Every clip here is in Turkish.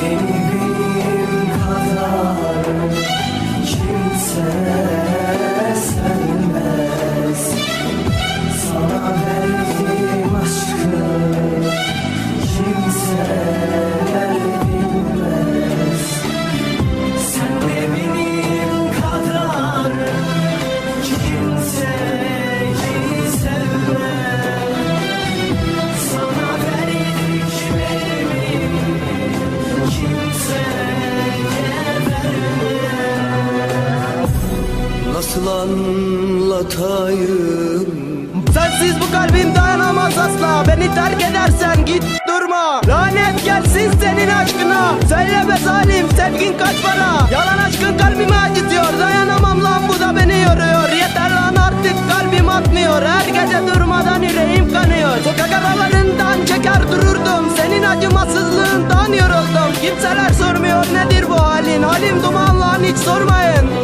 Seni Nasıl anlatayım Sensiz bu kalbim dayanamaz asla. Beni terk edersen git durma. Lanet gelsin senin aşkına. Söyleme zalim sevgin kaç para? Yalan aşkın kalbimi acıtıyor. Dayanamam lan bu da beni yoruyor. Yeter lan artık kalbim atmıyor Her gece durmadan yüreğim kanıyor. Sokak aralarından çeker dururdum. Senin acımasızlığından yoruldum. Kimseler sormuyor nedir bu halin? Halim duman lan hiç sormayın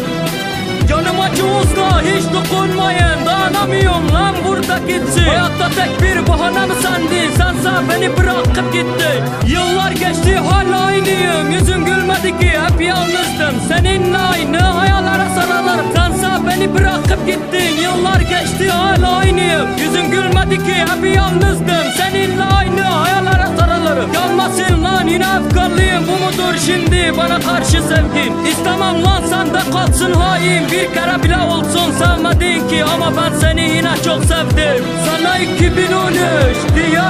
Lan burada gitsin Hayatta tek bir bahane mi sendin Sense beni bırakıp gitti. Yıllar geçti hala aynıyım. Yüzüm gülmedi ki hep yalnızdım. Seninle aynı hayallere sarılır Sense beni bırakıp gittin. Yıllar geçti hala aynıyım. Yüzün gülmedi ki hep yalnızdım. Seninle aynı hayallere sarılırım. Yanmasın lan yine efkarlıyım Bu mudur şimdi? Bana karşı sevgin İstemem lan sende kalsın hain. Bir kere bile olsun sevmedin ki. Ama ben seni yine çok sevdim. Sana 2013 Diyarbakır